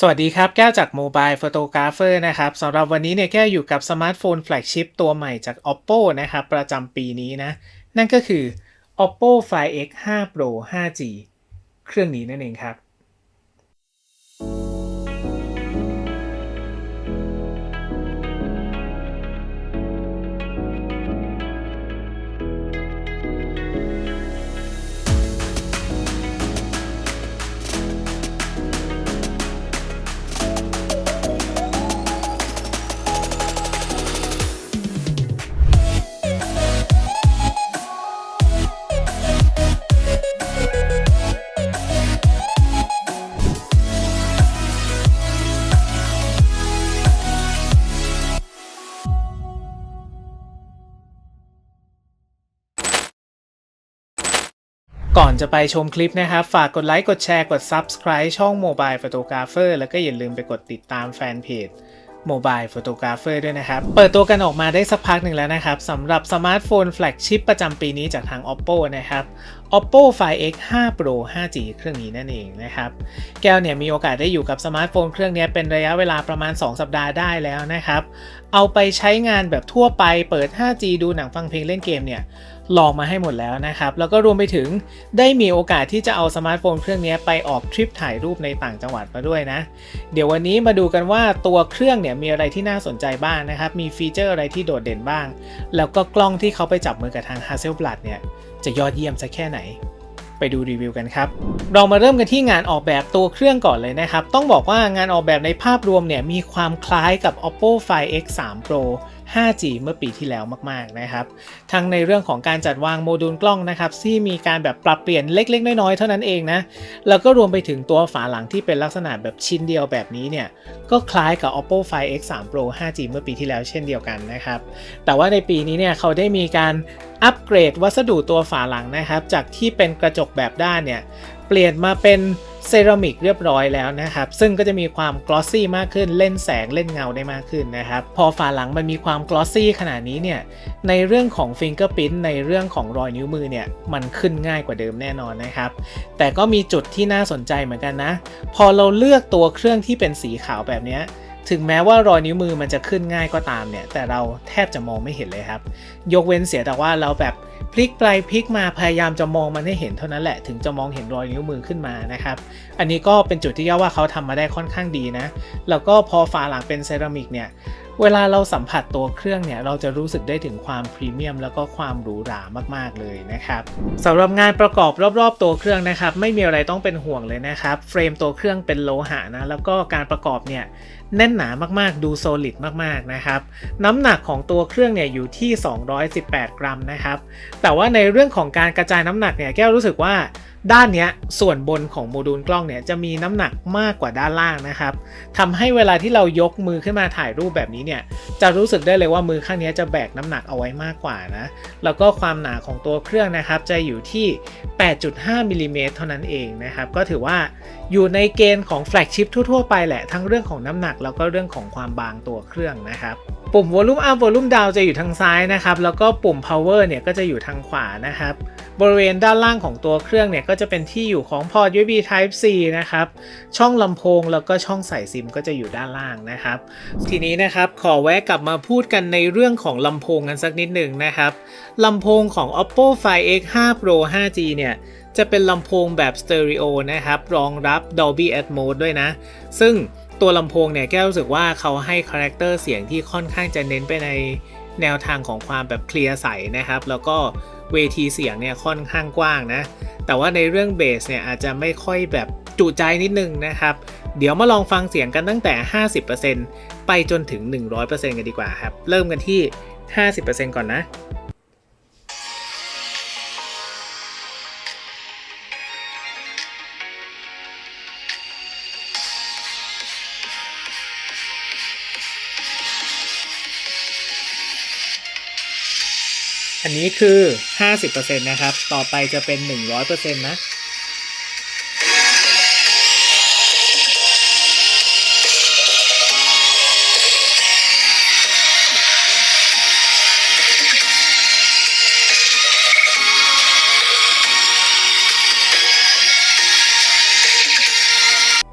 สวัสดีครับ แก้วจาก Mobile Photographer นะครับสำหรับวันนี้เนี่ยแก้วอยู่กับสมาร์ทโฟนแฟลกชิพตัวใหม่จาก Oppo นะครับ ประจำปีนี้นะ นั่นก็คือ Oppo Find X 5 Pro 5G เครื่องนี้นั่นเองครับ ก่อนจะไปชมคลิปนะครับ ฝากกดไลค์ กดแชร์ กด Subscribe ช่อง Mobile Photographer แล้วก็อย่าลืมไปกดติดตามแฟนเพจ Mobile Photographer ด้วยนะครับ เปิดตัวกันออกมาได้สักพักหนึ่งแล้วนะครับสำหรับสมาร์ทโฟนแฟลกชิพประจำปีนี้จากทาง Oppo นะครับ Oppo Find X 5 Pro 5G เครื่องนี้นั่นเองนะครับ แก้วเนี่ยมีโอกาสได้อยู่กับสมาร์ทโฟนเครื่องนี้เป็นระยะเวลาประมาณ 2 สัปดาห์ได้แล้วนะครับ เอาไปใช้งานแบบทั่วไปเปิด 5G ดูหนังฟังเพลงเล่นเกมเนี่ยลองมาให้หมดแล้วนะครับ แล้วก็รวมไปถึงได้มีโอกาสที่จะเอาสมาร์ทโฟนเครื่องนี้ไปออกทริปถ่ายรูปในต่างจังหวัดมาด้วยนะ เดี๋ยววันนี้มาดูกันว่าตัวเครื่องเนี่ยมีอะไรที่น่าสนใจบ้างนะครับ มีฟีเจอร์อะไรที่โดดเด่นบ้าง แล้วก็กล้องที่เขาไปจับมือกับทาง Hasselblad เนี่ยจะยอดเยี่ยมสักแค่ไหน ไปดูรีวิวกันครับ เรามาเริ่มกันที่งานออกแบบตัวเครื่องก่อนเลยนะครับ ต้องบอกว่างานออกแบบในภาพรวมเนี่ยมีความคล้ายกับ Oppo Find X 3 Pro 5G เมื่อปีที่แล้วมากๆนะครับ ทั้งในเรื่องของการจัดวางโมดูลกล้องนะครับที่มีการแบบปรับเปลี่ยนเล็ก ๆ น้อยๆ เท่านั้นเองนะ แล้วก็รวมไปถึงตัวฝาหลังที่เป็นลักษณะแบบชิ้นเดียวแบบนี้เนี่ย ก็คล้ายกับ Oppo Find X 3 Pro 5G เมื่อปีที่แล้วเช่นเดียวกันนะครับ แต่ว่าในปีนี้เนี่ยเขาได้มีการอัปเกรดวัสดุตัวฝาหลังนะครับ จากที่เป็นกระจกแบบด้านเนี่ย เปลี่ยนมาเป็น เซรามิกเรียบร้อยแล้วนะครับ ซึ่งก็จะมีความกลอสซี่มากขึ้นเล่นแสงเล่นเงาได้มากขึ้นนะครับ พอฝาหลังมันมีความกลอสซี่ขนาดนี้เนี่ยในเรื่องของฟิงเกอร์พิ n ในเรื่องของรอยนิ้วมือเนี่ยมันขึ้นง่ายกว่าเดิมแน่นอนนะครับ แต่ก็มีจุดที่น่าสนใจเหมือนกันนะ พอเราเลือกตัวเครื่องที่เป็นสีขาวแบบนี้ถึงแม้ว่ารอยนิ้วมือมันจะขึ้นง่ายก็ตามเนี่ย แต่เราแทบจะมองไม่เห็นเลยครับ ยกเว้นเสียแต่ว่าเราแบบ ลิกไปพลิกมาพยายามจะมองมันให้เห็นเท่านั้นแหละถึงจะมองเห็นรอยนิ้วมือขึ้นมานะครับ อันนี้ก็เป็นจุดที่เรียกว่าเขาทำมาได้ค่อนข้างดีนะ แล้วก็พอฝาหลังเป็นเซรามิกเนี่ยเวลาเราสัมผัสตัวเครื่องเนี่ย เราจะรู้สึกได้ถึงความพรีเมียมแล้วก็ความหรูหรามาก ๆ เลยนะครับสำหรับงานประกอบรอบ ๆ ตัวเครื่องนะครับ ไม่มีอะไรต้องเป็นห่วงเลยนะครับ เฟรมตัวเครื่องเป็นโลหะนะ แล้วก็การประกอบเนี่ยแน่นหนามากๆ ดูโซลิดมากๆนะครับ น้ำหนักของตัวเครื่องเนี่ยอยู่ที่ 218 กรัมนะครับ แต่ว่าในเรื่องของการกระจายน้ำหนักเนี่ยแก้วรู้สึกว่าด้านเนี้ยส่วนบนของโมดูลกล้องเนี่ยจะมีน้ำหนักมากกว่าด้านล่างนะครับทำให้เวลาที่เรายกมือขึ้นมาถ่ายรูปแบบนี้เนี่ยจะรู้สึกได้เลยว่ามือข้างนี้จะแบกน้ำหนักเอาไว้มากกว่านะแล้วก็ความหนาของตัวเครื่องนะครับจะอยู่ที่ 8.5มิลลิเมตรเท่านั้นเองนะครับก็ถือว่าอยู่ในเกณฑ์ของแฟลกชิพทั่วๆไปแหละทั้งเรื่องของน้ำหนักแล้วก็เรื่องของความบางตัวเครื่องนะครับปุ่ม Volume Up Volume Down จะอยู่ทางซ้ายนะครับแล้วก็ปุ่ม Power เนี่ยก็จะอยู่ทางขวานะครับบริเวณด้านล่างของตัวเครื่องเนี่ยก็จะเป็นที่อยู่ของพอร์ต USB Type C นะครับช่องลำโพงแล้วก็ช่องใส่ซิมก็จะอยู่ด้านล่างนะครับทีนี้นะครับขอแวะกลับมาพูดกันในเรื่องของลำโพงกันสักนิดหนึ่งนะครับลำโพงของ Oppo Find X 5 Pro 5G เนี่ยจะเป็นลำโพงแบบสเตอริโอนะครับรองรับ Dolby Atmos ด้วยนะ ซึ่ง ตัวลำโพงเนี่ยแก้รู้สึกว่าเขาให้คาแรคเตอร์เสียงที่ค่อนข้างจะเน้นไปในแนวทางของความแบบเคลียร์ใสนะครับ แล้วก็เวทีเสียงเนี่ยค่อนข้างกว้างนะ แต่ว่าในเรื่องเบสเนี่ยอาจจะไม่ค่อยแบบจุใจนิดนึงนะครับ เดี๋ยวมาลองฟังเสียงกันตั้งแต่ 50%ไปจนถึง 100%กันดีกว่าครับ เริ่มกันที่ 50%ก่อนนะ อันนี้คือ 50%นะครับ ต่อไปจะเป็น 100%นะ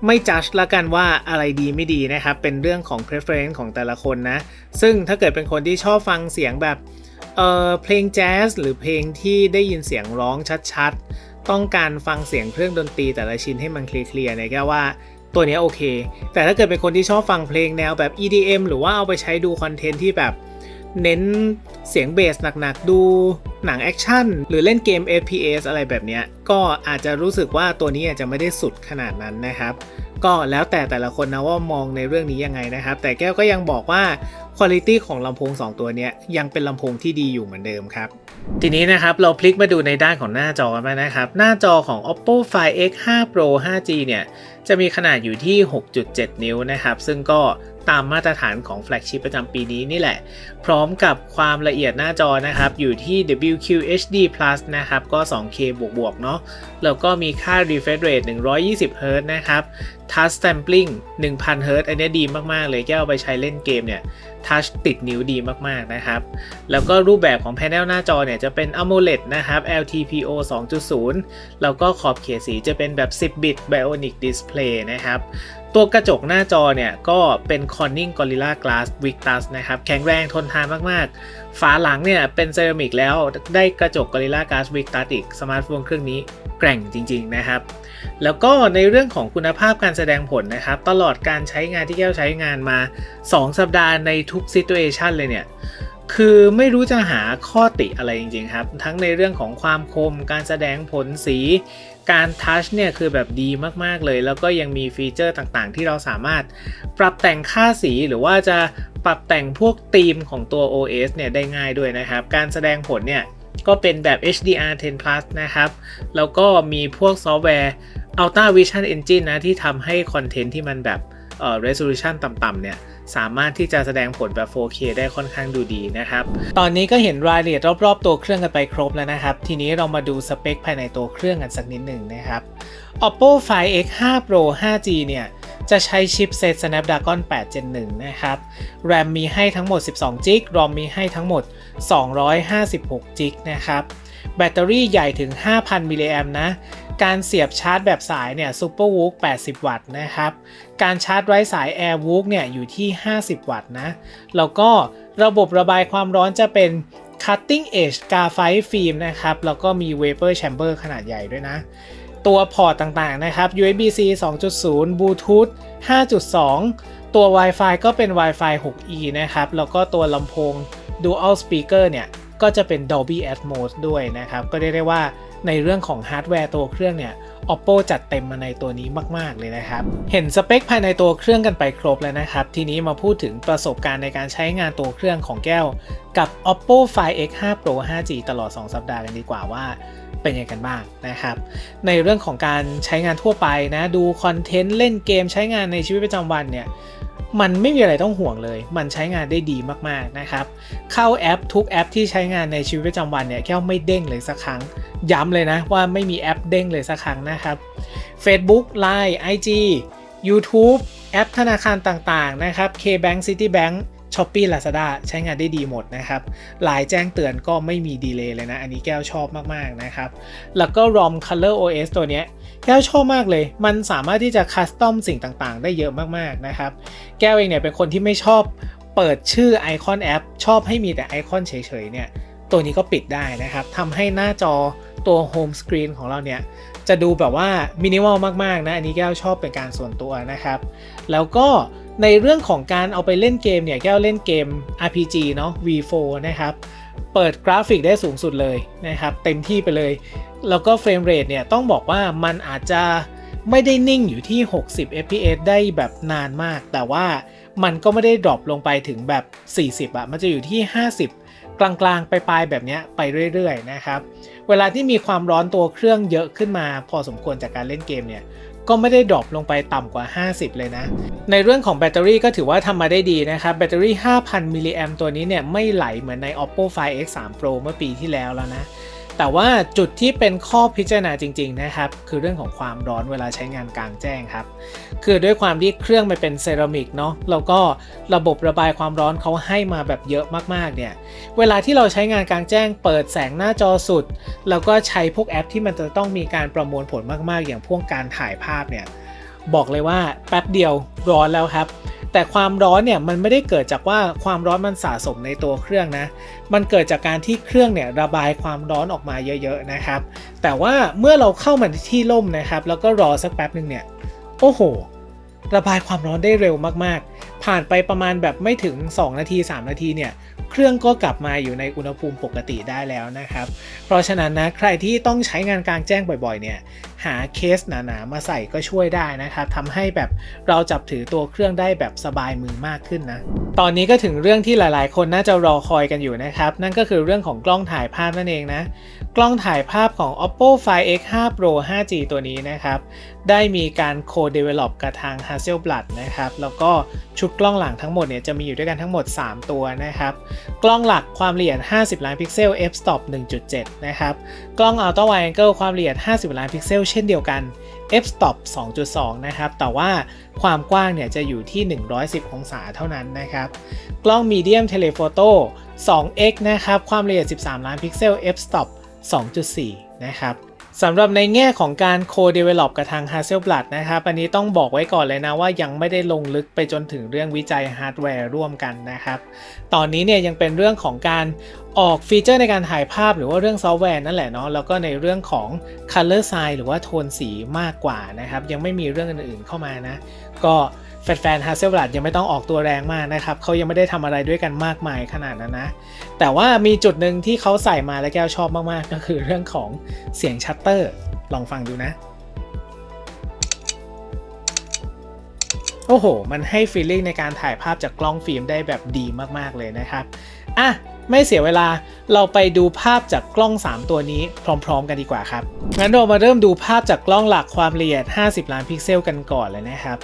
ไม่จัดละกันว่าอะไรดีไม่ดีนะครับ เป็นเรื่องของ preference ของแต่ละคนนะ ซึ่งถ้าเกิดเป็นคนที่ชอบฟังเสียงแบบ เออเพลงแจ๊สหรือเพลงที่ได้ยินเสียงร้องชัดๆ ต้องการฟังเสียงเครื่องดนตรีแต่ละชิ้นให้มันเคลียร์ๆเนี่ยแค่ว่าตัวนี้โอเค แต่ถ้าเกิดเป็นคนที่ชอบฟังเพลงแนวแบบ EDM หรือว่าเอาไปใช้ดูคอนเทนต์ที่แบบเน้นเสียงเบสหนักๆ ดูหนังแอคชั่น หรือเล่นเกม FPS อะไรแบบนี้ ก็อาจจะรู้สึกว่าตัวนี้อาจจะไม่ได้สุดขนาดนั้นนะครับ ก็แล้วแต่แต่ละคนนะว่ามองในเรื่องนี้ยังไงนะครับ แต่แก้วก็ยังบอกว่าคุณภาพของลำโพง 2 ตัวนี้ยังเป็นลำโพงที่ดีอยู่เหมือนเดิมครับ ทีนี้นะครับเราพลิกมาดูในด้านของหน้าจอกันนะครับ หน้าจอของ Oppo Find X5 Pro 5G เนี่ย จะมีขนาดอยู่ที่ 6.7 นิ้วนะครับ ซึ่งก็ตามมาตรฐานของแฟลกชิพประจำปีนี้นี่แหละ พร้อมกับความละเอียดหน้าจอนะครับ อยู่ที่ WQHD Plus นะครับ ก็ 2K บวกๆ เนาะแล้วก็มีค่า refresh rate 120 Hz นะครับ touch sampling 1000 Hz อันนี้ดีมากๆ เลยแก้วไปใช้เล่นเกมเนี่ย touch ติดนิ้วดีมากๆ นะครับ แล้วก็รูปแบบของแผงหน้าจอเนี่ย จะเป็น AMOLED นะครับ LTPO 2.0 แล้วก็ขอบเขตสีจะเป็นแบบ 10 bit Bionic Display นะครับ ตัวกระจกหน้าจอเนี่ย ก็เป็น Corning Gorilla Glass Victus นะครับ แข็งแรงทนทานมากๆ ฝาหลังเนี่ย เป็นเซรามิกแล้วได้กระจก Gorilla Glass Victus อีกสมาร์ทโฟนเครื่องนี้แกร่งจริง ๆ นะครับ แล้วก็ในเรื่องของคุณภาพการแสดงผลนะครับ ตลอดการใช้งานที่แก้วใช้งานมา 2 สัปดาห์ในทุก situation เลยเนี่ยคือไม่รู้จะหาข้อติอะไรจริงๆครับ ทั้งในเรื่องของความคมการแสดงผลสี การทัชเนี่ยคือแบบดีมากๆเลย แล้วก็ยังมีฟีเจอร์ต่างๆ ที่เราสามารถปรับแต่งค่าสีหรือว่าจะปรับแต่งพวกธีมของตัว OS เนี่ยได้ง่ายด้วยนะครับ การแสดงผลเนี่ยก็เป็นแบบ HDR10 Plus นะครับ แล้วก็มีพวกซอฟต์แวร์ Ultra Vision Engine นะ ที่ทำให้คอนเทนต์ที่มันแบบเอ่อ resolution ต่ำๆเนี่ย สามารถที่จะแสดงผลแบบ 4K ได้ค่อนข้างดูดีนะครับ ตอนนี้ก็เห็นรายละเอียดรอบๆ ตัวเครื่องกันไปครบแล้วนะครับ ทีนี้เรามาดูสเปคภายในตัวเครื่องกันสักนิดหนึ่งนะครับ Oppo Find X5 Pro 5G เนี่ยจะใช้ชิปเซต Snapdragon 8 Gen 1 นะครับ RAM มีให้ทั้งหมด 12 g b ROM มีให้ทั้งหมด 256 g b นะครับ แบตเตอรี่ใหญ่ถึง 5,000 มิลลิแอมนะ การเสียบชาร์จแบบสายเนี่ย Super w o o k 80 วัตต์นะครับ การชาร์จไร้สาย Air w o o k เนี่ยอยู่ที่ 50 วัตต์นะ แล้วก็ระบบระบายความร้อนจะเป็น Cutting Edge Graphite Film นะครับ แล้วก็มี Vapor Chamber ขนาดใหญ่ด้วยนะ ตัวพอร์ตต่างๆนะครับ USB-C 2.0 Bluetooth 5.2 ตัว Wi-Fi ก็เป็น Wi-Fi 6E นะครับ แล้วก็ตัวลำโพง Dual Speaker เนี่ย ก็จะเป็น Dolby Atmos ด้วยนะครับ ก็เรียกได้ว่า ในเรื่องของฮาร์ดแวร์ตัวเครื่องเนี่ย Oppo จัดเต็มมาในตัวนี้มาก ๆ เลยนะครับ เห็นสเปคภายในตัวเครื่องกันไปครบแล้วนะครับ ทีนี้มาพูดถึงประสบการณ์ในการใช้งานตัวเครื่องของแก้ว กับ Oppo Find X5 Pro 5G ตลอด 2 สัปดาห์กันดีกว่าว่าเป็นยังไงกันบ้างนะครับ ในเรื่องของการใช้งานทั่วไปนะ ดูคอนเทนต์เล่นเกมใช้งานในชีวิตประจำวันเนี่ย มันไม่มีอะไรต้องห่วงเลย มันใช้งานได้ดีมากๆนะครับ เข้าแอปทุกแอปที่ใช้งานในชีวิตประจำวันเนี่ยแก้วไม่เด้งเลยสักครั้ง ย้ำเลยนะว่าไม่มีแอปเด้งเลยสักครั้งนะครับ Facebook Line IG YouTube แอปธนาคารต่างๆนะครับ KBank Citibank Shopee Lazada ใช้งานได้ดีหมดนะครับลายแจ้งเตือนก็ไม่มีดีเลย์เลยนะ อันนี้แก้วชอบมากๆนะครับ แล้วก็ ROM Color OS ตัวเนี้ย แก้วชอบมากเลย มันสามารถที่จะคัสตอมสิ่งต่างๆ ได้เยอะมากๆนะครับ แก้วเองเนี่ยเป็นคนที่ไม่ชอบเปิดชื่อไอคอนแอป ชอบให้มีแต่ไอคอนเฉยๆเนี่ย ตัวนี้ก็ปิดได้นะครับทำให้หน้าจอตัวโฮมสกรีนของเราเนี่ย จะดูแบบว่ามินิมอลมากๆนะ อันนี้แก้วชอบเป็นการส่วนตัวนะครับ แล้วก็ในเรื่องของการเอาไปเล่นเกมเนี่ย แก้วเล่นเกม RPG เนาะ V4 นะครับ เปิดกราฟิกได้สูงสุดเลยนะครับเต็มที่ไปเลย แล้วก็เฟรมเรทเนี่ยต้องบอกว่ามันอาจจะไม่ได้นิ่งอยู่ที่ 60 fps ได้แบบนานมาก แต่ว่ามันก็ไม่ได้ดรอปลงไปถึงแบบ 40อะมันจะอยู่ที่ 50 กลางๆ ไปปลายแบบนี้ไปเรื่อยๆนะครับ เวลาที่มีความร้อนตัวเครื่องเยอะขึ้นมา พอสมควรจากการเล่นเกมเนี่ย ก็ไม่ได้ดรอปลงไปต่ำกว่า 50 เลยนะ ในเรื่องของแบตเตอรี่ก็ถือว่าทำมาได้ดีนะครับแบตเตอรี่ 5,000 มิลลิแอมตัวนี้เนี่ยไม่ไหลเหมือนใน Oppo Find X3 Pro เมื่อปีที่แล้วแล้วนะ แต่ว่าจุดที่เป็นข้อพิจารณาจริง ๆ นะครับ คือเรื่องของความร้อนเวลาใช้งานกลางแจ้งครับ คือด้วยความที่เครื่องมันเป็นเซรามิกเนาะแล้วก็ระบบระบายความร้อนเขาให้มาแบบเยอะมากๆเนี่ยเวลาที่เราใช้งานกลางแจ้ง เปิดแสงหน้าจอสุด แล้วก็ใช้พวกแอปที่มันจะต้องมีการประมวลผลมากๆ อย่างพวกการถ่ายภาพเนี่ย บอกเลยว่าแป๊บเดียวร้อนแล้วครับ แต่ความร้อนเนี่ยมันไม่ได้เกิดจากว่าความร้อนมันสะสมในตัวเครื่องนะ มันเกิดจากการที่เครื่องเนี่ยระบายความร้อนออกมาเยอะ ๆนะครับ แต่ว่าเมื่อเราเข้ามาที่ร่มนะครับ แล้วก็รอสักแป๊บหนึ่งเนี่ย โอ้โห ระบายความร้อนได้เร็วมากๆ ผ่านไปประมาณแบบไม่ถึง 2 นาที 3 นาทีเนี่ยเครื่องก็กลับมาอยู่ในอุณหภูมิปกติได้แล้วนะครับ เพราะฉะนั้นนะใครที่ต้องใช้งานกลางแจ้งบ่อยๆเนี่ยหาเคสหนาๆมาใส่ก็ช่วยได้นะครับทำให้แบบเราจับถือตัวเครื่องได้แบบสบายมือมากขึ้นนะ ตอนนี้ก็ถึงเรื่องที่หลายๆ คนน่าจะรอคอยกันอยู่นะครับ นั่นก็คือเรื่องของกล้องถ่ายภาพนั่นเองนะ กล้องถ่ายภาพของ oppo find x5 pro 5g ตัวนี้นะครับ ได้มีการ co-develop กับทาง Hasselblad นะครับ แล้วก็ชุดกล้องหลังทั้งหมดเนี่ยจะมีอยู่ด้วยกันทั้งหมด 3 ตัวนะครับ กล้องหลักความละเอียด 50 ล้านพิกเซล f-stop 1.7 นะครับ กล้อง ultra wide angle ความละเอียด 50 ล้านพิกเซล เช่นเดียวกัน f-stop 2.2 นะครับ แต่ว่าความกว้างเนี่ยจะอยู่ที่ 110 องศาเท่านั้นนะครับ กล้อง medium telephoto 2x นะครับ ความละเอียด 13 ล้านพิกเซล f-stop 2.4 นะครับ สำหรับในแง่ของการ co-develop กับทาง Hasselblad นะครับ อันนี้ต้องบอกไว้ก่อนเลยนะว่ายังไม่ได้ลงลึกไปจนถึงเรื่องวิจัยฮาร์ดแวร์ร่วมกันนะครับ ตอนนี้เนี่ยยังเป็นเรื่องของการออกฟีเจอร์ในการถ่ายภาพหรือว่าเรื่องซอฟต์แวร์นั่นแหละเนาะแล้วก็ในเรื่องของ color size หรือว่าโทนสีมากกว่านะครับ ยังไม่มีเรื่องอื่นๆเข้ามานะ ก็ แฟนๆ Hasselblad ยังไม่ต้องออกตัวแรงมากนะครับเขายังไม่ได้ทำอะไรด้วยกันมากมายขนาดนั้นนะ แต่ว่ามีจุดหนึ่งที่เขาใส่มาและแก้วชอบมาก ๆ ก็คือเรื่องของเสียงชัตเตอร์ ลองฟังดูนะ โอ้โห มันให้ฟีลลิ่งในการถ่ายภาพจากกล้องฟิล์มได้แบบดีมาก ๆ เลยนะครับอะ ไม่เสียเวลาเราไปดูภาพจากกล้อง 3 ตัวนี้พร้อม ๆ กันดีกว่าครับ งั้นเรามาเริ่มดูภาพจากกล้องหลักความละเอียด 50 ล้านพิกเซลกันก่อนเลยนะครับ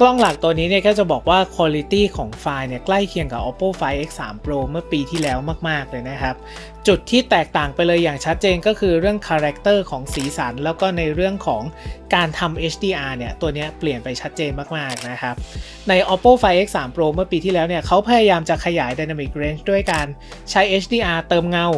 กล้องหลักตัวนี้เนี่ยก็จะบอกว่าคุณภาพของไฟล์เนี่ยใกล้เคียงกับ oppo find x3 pro เมื่อปีที่แล้วมาก ๆ เลยนะครับจุดที่แตกต่างไปเลยอย่างชัดเจนก็คือเรื่องคาแรคเตอร์ของสีสัน แล้วก็ในเรื่องของการทำ HDR เนี่ย ตัวนี้เปลี่ยนไปชัดเจนมาก ๆ นะครับ ใน oppo find x3 pro เมื่อปีที่แล้วเนี่ยเขาพยายามจะขยาย dynamic range ด้วยการใช้ HDR เติมเงา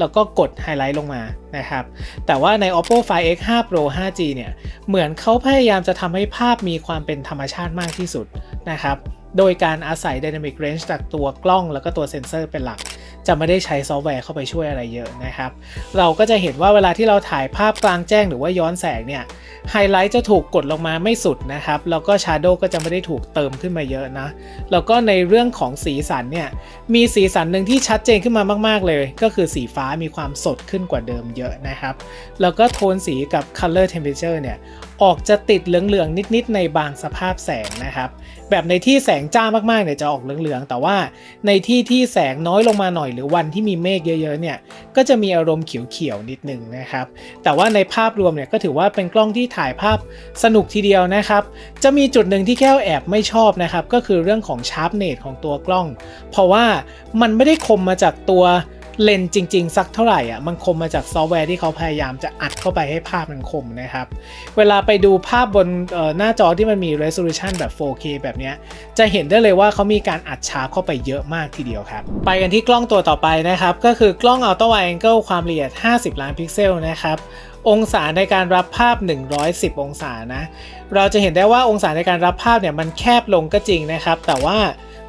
แล้วก็กดไฮไลท์ลงมานะครับ แต่ว่าใน oppo find x5 pro 5g เนี่ย เหมือนเขาพยายามจะทำให้ภาพมีความเป็นธรรมชาติมากที่สุดนะครับ โดยการอาศัย dynamic range จากตัวกล้องแล้วก็ตัวเซ็นเซอร์เป็นหลัก จะไม่ได้ใช้ซอฟต์แวร์เข้าไปช่วยอะไรเยอะนะครับ เราก็จะเห็นว่าเวลาที่เราถ่ายภาพกลางแจ้งหรือว่าย้อนแสงเนี่ยไฮไลท์จะถูกกดลงมาไม่สุดนะครับ แล้วก็ชาร์โดก็จะไม่ได้ถูกเติมขึ้นมาเยอะนะ แล้วก็ในเรื่องของสีสันเนี่ยมีสีสันหนึ่งที่ชัดเจนขึ้นมามาก ๆ เลย ก็คือสีฟ้ามีความสดขึ้นกว่าเดิมเยอะนะครับ แล้วก็โทนสีกับ color temperature เนี่ยออกจะติดเหลือง ๆ นิด ๆ ในบางสภาพแสงนะครับ แบบในที่แสงจ้ามากๆเนี่ยจะออกเหลืองๆ แต่ว่าในที่ที่แสงน้อยลงมาหน่อยหรือวันที่มีเมฆเยอะๆเนี่ยก็จะมีอารมณ์เขียวๆนิดนึงนะครับ แต่ว่าในภาพรวมเนี่ยก็ถือว่าเป็นกล้องที่ถ่ายภาพสนุกทีเดียวนะครับ จะมีจุดหนึ่งที่แก้วแอบไม่ชอบนะครับก็คือเรื่องของชาร์ปเนตของตัวกล้อง เพราะว่ามันไม่ได้คมมาจากตัว เลนส์จริง ๆ สักเท่าไหร่อะมันคมมาจากซอฟต์แวร์ที่เขาพยายามจะอัดเข้าไปให้ภาพมันคมนะครับ เวลาไปดูภาพบนหน้าจอที่มันมี resolution แบบ 4K แบบเนี้ยจะเห็นได้เลยว่าเขามีการอัดชาร์ปเข้าไปเยอะมากทีเดียวครับ ไปกันที่กล้องตัวต่อไปนะครับ ก็คือกล้อง ultra wide angle ความละเอียด 50 ล้านพิกเซลนะครับองศาในการรับภาพ 110 องศานะ เราจะเห็นได้ว่าองศาในการรับภาพเนี่ยมันแคบลงก็จริงนะครับ แต่ว่า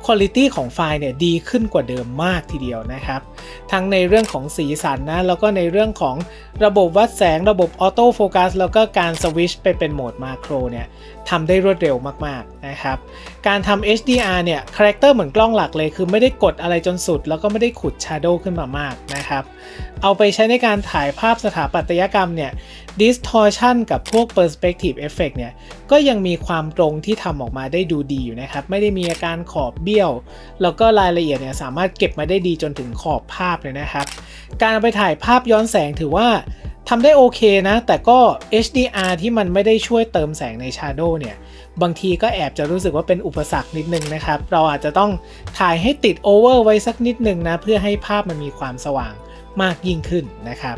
คุณภาพของไฟล์เนี่ยดีขึ้นกว่าเดิมมากทีเดียวนะครับ ทั้งในเรื่องของสีสันนะ แล้วก็ในเรื่องของระบบวัดแสง ระบบออโต้โฟกัสแล้วก็การสวิชไปเป็นโหมดมาโครเนี่ยทำได้รวดเร็วมากๆนะครับ การทำ HDR เนี่ยคาแรคเตอร์เหมือนกล้องหลักเลย คือไม่ได้กดอะไรจนสุด แล้วก็ไม่ได้ขุด Shadow ขึ้นมามากนะครับ เอาไปใช้ในการถ่ายภาพสถาปัตยกรรมเนี่ย distortion กับพวก perspective effect เนี่ย ก็ยังมีความตรงที่ทำออกมาได้ดูดีอยู่นะครับ ไม่ได้มีอาการขอบเบี้ยว แล้วก็รายละเอียดเนี่ยสามารถเก็บมาได้ดีจนถึงขอบภาพเลยนะครับ การเอาไปถ่ายภาพย้อนแสงถือว่า ทำได้โอเคนะ แต่ก็ HDR ที่มันไม่ได้ช่วยเติมแสงใน Shadow เนี่ย บางทีก็แอบจะรู้สึกว่าเป็นอุปสรรคนิดนึงนะครับ เราอาจจะต้องถ่ายให้ติดโอเวอร์ไว้สักนิดนึงนะ เพื่อให้ภาพมันมีความสว่างมากยิ่งขึ้นนะครับ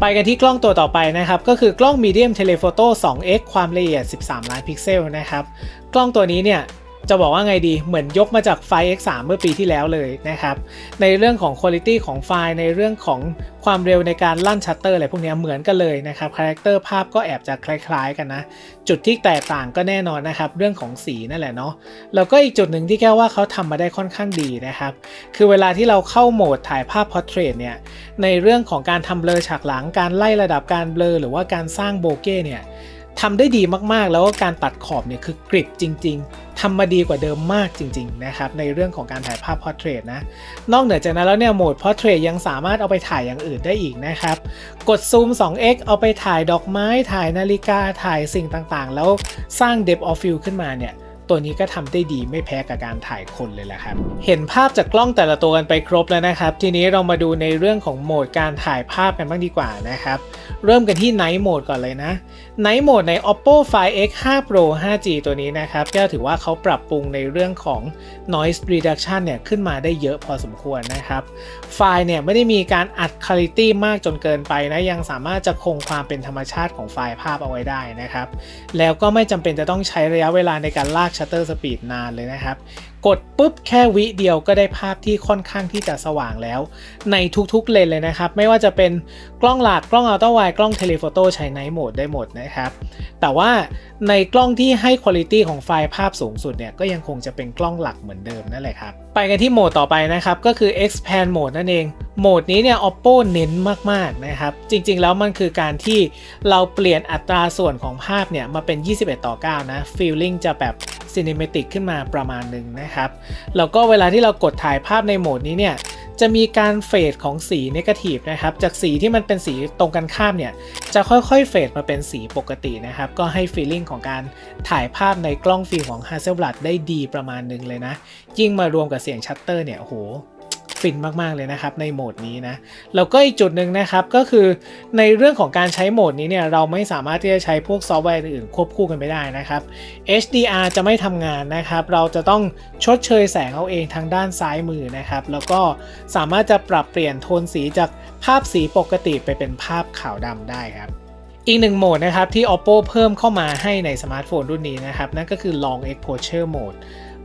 ไปกันที่กล้องตัวต่อไปนะครับ ก็คือกล้อง Medium Telephoto 2x ความละเอียด 13 ล้านพิกเซลนะครับ กล้องตัวนี้เนี่ย จะบอกว่าไงดีเหมือนยกมาจากไฟล์ X3 เมื่อปีที่แล้วเลยนะครับ ในเรื่องของคุณภาพของไฟล์ในเรื่องของความเร็วในการลั่นชัตเตอร์อะไรพวกนี้เหมือนกันเลยนะครับคาแรคเตอร์ภาพก็แอบจะคล้ายๆกันนะ จุดที่แตกต่างก็แน่นอนนะครับ เรื่องของสีนั่นแหละเนาะแล้วก็อีกจุดหนึ่งที่แก้ว่าเขาทำมาได้ค่อนข้างดีนะครับ คือเวลาที่เราเข้าโหมดถ่ายภาพพอร์เทรตเนี่ยในเรื่องของการทำเบลอฉากหลังการไล่ระดับการเบลอหรือว่าการสร้างโบเก้เนี่ย ทำได้ดีมากๆ แล้วก็การตัดขอบเนี่ยคือกริบจริง ๆทำมาดีกว่าเดิมมากจริง ๆ นะครับ ในเรื่องของการถ่ายภาพพอร์เทรตนะ นอกเหนือจากนั้นแล้วเนี่ยโหมดพอร์เทรตยังสามารถเอาไปถ่ายอย่างอื่นได้อีกนะครับ กดซูม 2x เอาไปถ่ายดอกไม้ ถ่ายนาฬิกาถ่ายสิ่งต่างๆ แล้วสร้าง depth of field ขึ้นมาเนี่ย ตัวนี้ก็ทำได้ดีไม่แพ้กับการถ่ายคนเลยแหละครับ เห็นภาพจากกล้องแต่ละตัวกันไปครบแล้วนะครับ ทีนี้เรามาดูในเรื่องของโหมดการถ่ายภาพกันบ้างดีกว่านะครับ เริ่มกันที่ Night Mode ก่อนเลยนะ Night Mode ใน Oppo Find X 5 Pro 5G ตัวนี้นะครับก็ถือว่าเขาปรับปรุงในเรื่องของ Noise Reduction เนี่ยขึ้นมาได้เยอะพอสมควรนะครับ ไฟล์เนี่ยไม่ได้มีการอัด Quality มากจนเกินไปนะยังสามารถจะคงความเป็นธรรมชาติของไฟล์ภาพเอาไว้ได้นะครับแล้วก็ไม่จำเป็นจะต้องใช้ระยะเวลาในการลากชัตเตอร์สปีดนานเลยนะครับ กดปุ๊บแค่วิเดียวก็ได้ภาพที่ค่อนข้างที่จะสว่างแล้ว ในทุกๆเลนเลยนะครับ ไม่ว่าจะเป็นกล้องหลักกล้องอัลตร้าไวกล้องเทเลโฟโต้ใช้ไนท์โหมดได้หมดนะครับ แต่ว่าในกล้องที่ให้คุณภาพของไฟล์ภาพสูงสุดเนี่ยก็ยังคงจะเป็นกล้องหลักเหมือนเดิมนั่นแหละครับ ไปกันที่โหมดต่อไปนะครับ ก็คือ expand mode นั่นเอง โหมดนี้เนี่ย oppo เน้นมาก ๆ นะครับ จริง ๆ แล้วมันคือการที่เราเปลี่ยนอัตราส่วนของภาพเนี่ย มาเป็น 21 ต่อ 9 นะ feeling จะแบบ cinematic ขึ้นมาประมาณหนึ่งนะครับ แล้วก็เวลาที่เรากดถ่ายภาพในโหมดนี้เนี่ย จะมีการเฟดของสีเนกาทีฟนะครับ จากสีที่มันเป็นสีตรงกันข้ามเนี่ย จะค่อยๆเฟดมาเป็นสีปกตินะครับ ก็ให้ฟีลลิ่งของการถ่ายภาพในกล้องฟิล์มของ Hasselblad ได้ดีประมาณหนึงเลยนะ ยิ่งมารวมกับเสียงชัตเตอร์เนี่ยโห ฟินมากๆเลยนะครับในโหมดนี้นะแล้วก็อีกจุดหนึ่งนะครับก็คือในเรื่องของการใช้โหมดนี้เนี่ยเราไม่สามารถที่จะใช้พวกซอฟต์แวร์อื่นๆควบคู่กันไม่ได้นะครับ HDR จะไม่ทำงานนะครับ เราจะต้องชดเชยแสงเอาเองทางด้านซ้ายมือนะครับ แล้วก็สามารถจะปรับเปลี่ยนโทนสีจากภาพสีปกติไปเป็นภาพขาวดำได้ครับอีกหนึ่งโหมดนะครับที่ Oppo เพิ่มเข้ามาให้ในสมาร์ทโฟนรุ่นนี้นะครับ นั่นก็คือ Long Exposure Mode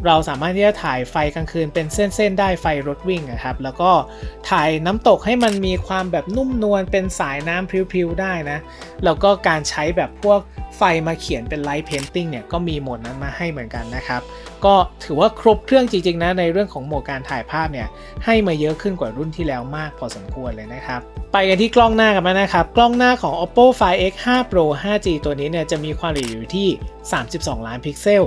เราสามารถที่จะถ่ายไฟกลางคืนเป็นเส้นๆได้ไฟรถวิ่งนะครับ แล้วก็ถ่ายน้ำตกให้มันมีความแบบนุ่มนวลเป็นสายน้ำพริ้วๆได้นะ แล้วก็การใช้แบบพวกไฟมาเขียนเป็นไลท์เพนติ้งเนี่ยก็มีโหมดนั้นมาให้เหมือนกันนะครับ ก็ถือว่าครบเครื่องจริงๆนะในเรื่องของโหมดการถ่ายภาพเนี่ยให้มาเยอะขึ้นกว่ารุ่นที่แล้วมากพอสมควรเลยนะครับไปกันที่กล้องหน้ากันบ้างนะครับ กล้องหน้าของ Oppo Find X 5 Pro 5G ตัวนี้เนี่ยจะมีความละเอียดอยู่ที่ 32 ล้านพิกเซล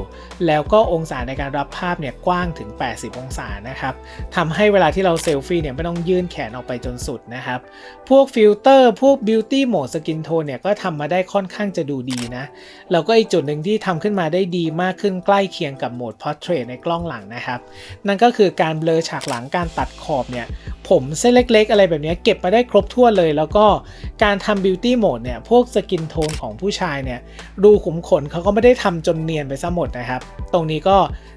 แล้วก็องศาในการรับภาพเนี่ยกว้างถึง 80 องศานะครับทำให้เวลาที่เราเซลฟี่เนี่ยไม่ต้องยื่นแขนออกไปจนสุดนะครับ พวกฟิลเตอร์พวก Beauty Mode Skin Tone เนี่ยก็ทำมาได้ค่อนข้างจะดูดีนะ แล้วก็อีกจุดหนึ่งที่ทำขึ้นมาได้ดีมากขึ้นใกล้เคียงกับโหมด Portrait ในกล้องหลังนะครับ นั่นก็คือการเบลอฉากหลังการตัดขอบเนี่ยผมเส้นเล็กๆ อะไรแบบนี้เก็บมาได้ครบถ้วนเลย แล้วก็การทำ Beauty Mode เนี่ยพวกสกินโทนของผู้ชายเนี่ยรูขุมขนเขาก็ไม่ได้ทำจนเนียนไปซะหมดนะครับ ตรงนี้ก็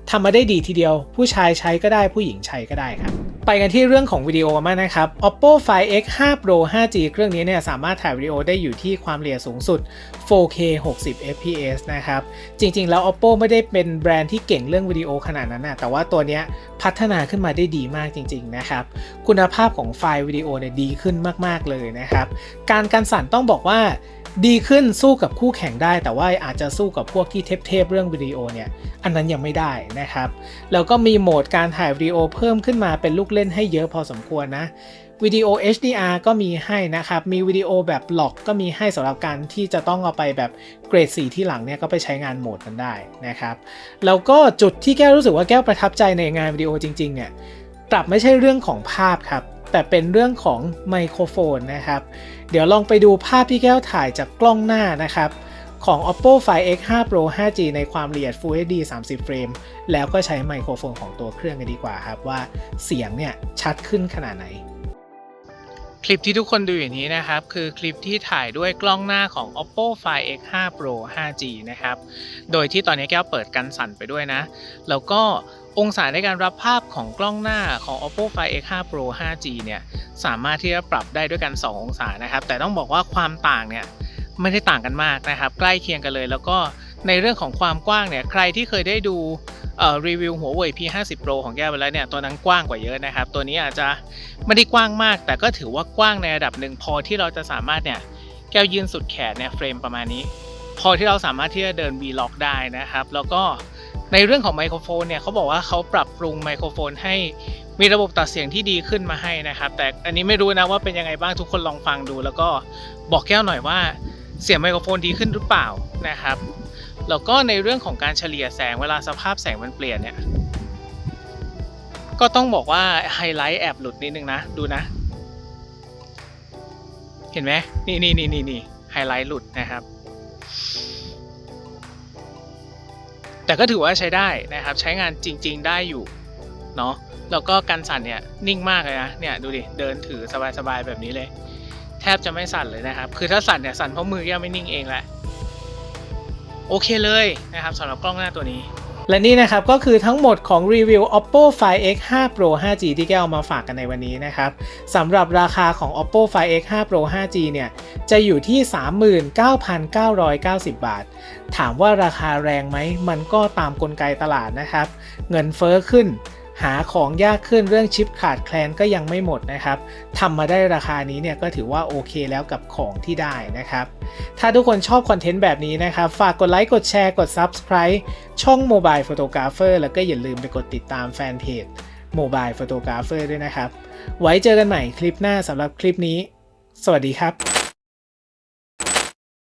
ทำมาได้ดีทีเดียว ผู้ชายใช้ก็ได้ผู้หญิงใช้ก็ได้ครับไปกันที่เรื่องของวิดีโอกันมากนะครับ Oppo Find X 5 Pro 5G เครื่องนี้เนี่ยสามารถถ่ายวิดีโอได้อยู่ที่ความละเอียดสูงสุด 4K 60 fps นะครับ จริงๆ แล้ว Oppo ไม่ได้เป็นแบรนด์ที่เก่งเรื่องวิดีโอขนาดนั้นนะแต่ว่าตัวเนี้ยพัฒนาขึ้นมาได้ดีมากจริง ๆ นะครับ คุณภาพของไฟล์วิดีโอเนี่ยดีขึ้นมากๆเลยนะครับ การกันสั่นต้องบอกว่า ดีขึ้นสู้กับคู่แข่งได้ แต่ว่าอาจจะสู้กับพวกที่เทพๆเรื่องวิดีโอเนี่ย อันนั้นยังไม่ได้นะครับ แล้วก็มีโหมดการถ่ายวิดีโอเพิ่มขึ้นมาเป็นลูกเล่นให้เยอะพอสมควรนะวิดีโอ HDR ก็มีให้นะครับ มีวิดีโอแบบหลอกก็มีให้สำหรับการที่จะต้องเอาไปแบบเกรดสีที่หลังเนี่ยก็ไปใช้งานโหมดนั้นได้นะครับ แล้วก็จุดที่แก้วรู้สึกว่าแก้วประทับใจในงานวิดีโอจริงๆเนี่ยกลับไม่ใช่เรื่องของภาพครับ แต่เป็นเรื่องของไมโครโฟนนะครับ เดี๋ยวลองไปดูภาพที่แก้วถ่ายจากกล้องหน้านะครับ ของ Oppo Find X 5 Pro 5G ในความละเอียด Full HD 30 เฟรม แล้วก็ใช้ไมโครโฟนของตัวเครื่องกันดีกว่าครับว่าเสียงเนี่ยชัดขึ้นขนาดไหนคลิปที่ทุกคนดูอย่างนี้นะครับ คือคลิปที่ถ่ายด้วยกล้องหน้าของ Oppo Find X 5 Pro 5G นะครับ โดยที่ตอนนี้แก้วเปิดกันสั่นไปด้วยนะ แล้วก็ องศาในการรับภาพของกล้องหน้าของ Oppo Find X 5 Pro 5G เนี่ยสามารถที่จะปรับได้ด้วยกัน 2 องศานะครับ แต่ต้องบอกว่าความต่างเนี่ยไม่ได้ต่างกันมากนะครับ ใกล้เคียงกันเลย แล้วก็ในเรื่องของความกว้างเนี่ยใครที่เคยได้ดูรีวิวหัวเว่ย P50 Pro ของแก้วไปแล้วเนี่ยตัวนั้นกว้างกว่าเยอะนะครับ ตัวนี้อาจจะไม่ได้กว้างมาก แต่ก็ถือว่ากว้างในระดับหนึ่งพอที่เราจะสามารถเนี่ยแก้วยืนสุดแขนเนี่ยเฟรมประมาณนี้ พอที่เราสามารถที่จะเดิน V-Lock ได้นะครับ แล้วก็ ในเรื่องของไมโครโฟนเนี่ยเขาบอกว่าเขาปรับปรุงไมโครโฟนให้มีระบบตัดเสียงที่ดีขึ้นมาให้นะครับ แต่อันนี้ไม่รู้นะว่าเป็นยังไงบ้างทุกคนลองฟังดู แล้วก็บอกแก้วหน่อยว่าเสียงไมโครโฟนดีขึ้นหรือเปล่านะครับแล้วก็ในเรื่องของการเฉลี่ยแสงเวลาสภาพแสงมันเปลี่ยนเนี่ยก็ต้องบอกว่าไฮไลท์แอบหลุดนิดนึงนะ ดูนะ เห็นไหมนี่นี่นี่นี่นี่ไฮไลท์หลุดนะครับ แต่ก็ถือว่าใช้ได้นะครับ ใช้งานจริง ๆ ได้อยู่เนาะแล้วก็การสั่นเนี่ยนิ่งมากเลยนะเนี่ยดูดิเดินถือสบายๆแบบนี้เลย แทบจะไม่สั่นเลยนะครับ คือถ้าสั่นเนี่ยสั่นเพราะมือแก้วไม่นิ่งเองแหละโอเคเลยนะครับสำหรับกล้องหน้าตัวนี้ และนี่นะครับก็คือทั้งหมดของรีวิว Oppo Find X 5 Pro 5G ที่แก้วเอามาฝากกันในวันนี้นะครับสำหรับราคาของ Oppo Find X 5 Pro 5G เนี่ยจะอยู่ที่ 39,990 บาท ถามว่าราคาแรงไหมมันก็ตามกลไกตลาดนะครับ เงินเฟ้อขึ้น หาของยากขึ้นเรื่องชิปขาดแคลนก็ยังไม่หมดนะครับทำมาได้ราคานี้เนี่ยก็ถือว่าโอเคแล้วกับของที่ได้นะครับ ถ้าทุกคนชอบคอนเทนต์แบบนี้นะครับ ฝากกดไลค์กดแชร์กด Subscribe ช่อง Mobile Photographer แล้วก็อย่าลืมไปกดติดตามแฟนเพจ Mobile Photographer ด้วยนะครับ ไว้เจอกันใหม่คลิปหน้าสำหรับคลิปนี้ สวัสดีครับ